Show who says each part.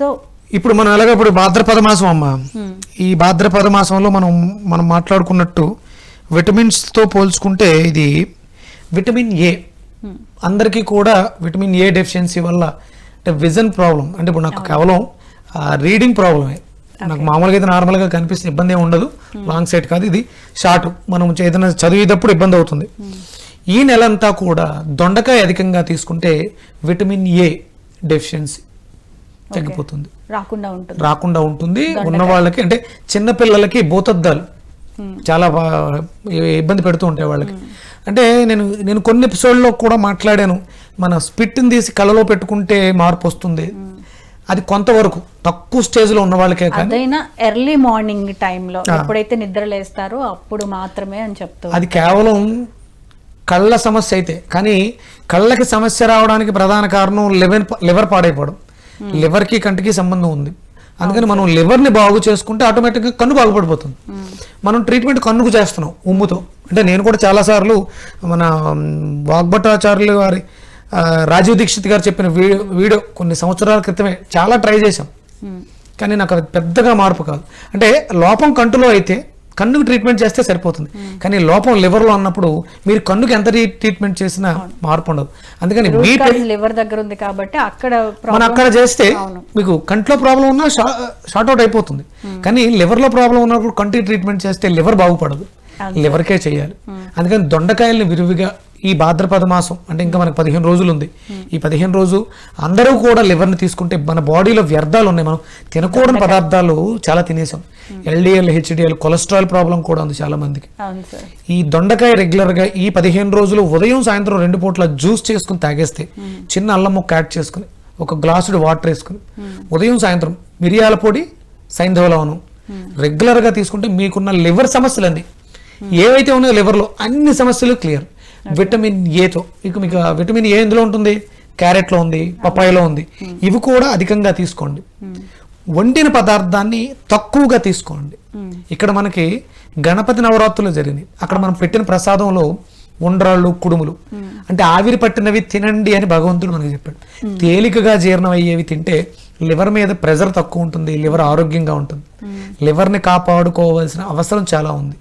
Speaker 1: So
Speaker 2: ఇప్పుడు మనం ఎలాగ ఇప్పుడు భాద్రపద మాసం అమ్మ. ఈ భాద్రపద మాసంలో మనం మనం మాట్లాడుకున్నట్టు విటమిన్స్తో పోల్చుకుంటే ఇది విటమిన్ ఏ అందరికీ కూడా విటమిన్ ఏ డెఫిషియన్సీ వల్ల అంటే విజన్ ప్రాబ్లం అంటే ఇప్పుడు నాకు కేవలం రీడింగ్ ప్రాబ్లమే నాకు మామూలుగా అయితే నార్మల్గా కనిపిస్తే ఇబ్బంది ఏమి ఉండదు. లాంగ్ సైట్ కాదు ఇది షార్ట్ మనం ఏదైనా చదివేటప్పుడు ఇబ్బంది అవుతుంది. ఈ నెలంతా కూడా దొండకాయ అధికంగా తీసుకుంటే విటమిన్ ఏ డెఫిషియన్సీ తగ్గిపోతుంది
Speaker 1: రాకుండా ఉంటుంది.
Speaker 2: రాకుండా ఉంటుంది. ఉన్న వాళ్ళకి అంటే చిన్న పిల్లలకి భూతద్దాలు చాలా ఇబ్బంది పెడుతూ ఉంటాయి వాళ్ళకి. అంటే నేను నేను కొన్ని ఎపిసోడ్లో కూడా మాట్లాడాను. మన స్పిట్ని తీసి కళ్ళలో పెట్టుకుంటే మార్పు వస్తుంది. అది కొంతవరకు తక్కువ స్టేజ్లో ఉన్న వాళ్ళకే
Speaker 1: అదైనా ఎర్లీ మార్నింగ్ టైంలో ఎప్పుడైతే నిద్ర లేస్తారో అప్పుడు మాత్రమే అని చెప్తూ
Speaker 2: అది కేవలం కళ్ళ సమస్య అయితే. కానీ కళ్ళకి సమస్య రావడానికి ప్రధాన కారణం లివర్ లివర్ పాడైపోవడం. లివర్కి కంటికి సంబంధం ఉంది. అందుకని మనం లివర్ని బాగు చేసుకుంటే ఆటోమేటిక్గా కన్ను బాగుపడిపోతుంది. మనం ట్రీట్మెంట్ కన్నుకు చేస్తున్నాం ఉమ్ముతో. అంటే నేను కూడా చాలాసార్లు మన వాగ్భటాచార్యులు వారి రాజీవ్ దీక్షిత్ గారు చెప్పిన వీడియో వీడియో కొన్ని సంవత్సరాల క్రితమే చాలా ట్రై చేశాం. కానీ నాకు అది పెద్దగా మార్పు కాదు. అంటే లోపం కంటిలో అయితే కన్నుకు ట్రీట్మెంట్ చేస్తే సరిపోతుంది. కానీ లోపం లివర్లో అన్నప్పుడు మీరు కన్నుకి ఎంత ట్రీ- ట్రీట్మెంట్ చేసినా మార్పు ఉండదు. అందుకని
Speaker 1: లివర్ దగ్గర ఉంది కాబట్టి అక్కడ
Speaker 2: మనం అక్కడ చేస్తే మీకు కంట్లో ప్రాబ్లం ఉన్నా షార్ట్ అవుట్ అయిపోతుంది. కానీ లివర్లో ప్రాబ్లం ఉన్నప్పుడు కంటికి ట్రీట్మెంట్ చేస్తే లివర్ బాగుపడదు. లివర్కే చేయాలి. అందుకని దొండకాయల్ని విరివిగా ఈ భాద్రపద మాసం అంటే ఇంకా మనకు పదిహేను రోజులు ఉంది ఈ పదిహేను రోజు అందరూ కూడా లివర్ని తీసుకుంటే మన బాడీలో వ్యర్థాలు ఉన్నాయి. మనం తినకూడని పదార్థాలు చాలా తినేసాం. ఎల్డిఎల్ హెచ్డిఎల్ కొలెస్ట్రాల్ ప్రాబ్లం కూడా ఉంది చాలా మందికి. ఈ దొండకాయ రెగ్యులర్గా ఈ పదిహేను రోజులు ఉదయం సాయంత్రం రెండు పూట్ల జ్యూస్ చేసుకుని తాగేస్తే చిన్న అల్లం ముక్క యాడ్ చేసుకుని ఒక గ్లాసుడు వాటర్ వేసుకుని ఉదయం సాయంత్రం మిరియాల పొడి సైంధవ లవణం రెగ్యులర్గా తీసుకుంటే మీకున్న లివర్ సమస్యలన్నీ ఏవైతే ఉన్నాయో liver లో అన్ని సమస్యలు క్లియర్. విటమిన్ ఏతో ఇక మీకు విటమిన్ ఏ ఎందులో ఉంటుంది? క్యారెట్లో ఉంది పప్పాయలో ఉంది. ఇవి కూడా అధికంగా తీసుకోండి. వండిన పదార్థాన్ని తక్కువగా తీసుకోండి. ఇక్కడ మనకి గణపతి నవరాత్రులు జరిగినాయి. అక్కడ మనం పెట్టిన ప్రసాదంలో ఉండ్రాళ్ళు కుడుములు. అంటే ఆవిరి పట్టినవి తినండి అని భగవంతుడు మనకి చెప్పాడు. తేలికగా జీర్ణం అయ్యేవి తింటే లివర్ మీద ప్రెజర్ తక్కువ ఉంటుంది లివర్ ఆరోగ్యంగా ఉంటుంది. లివర్ని కాపాడుకోవాల్సిన అవసరం చాలా ఉంది.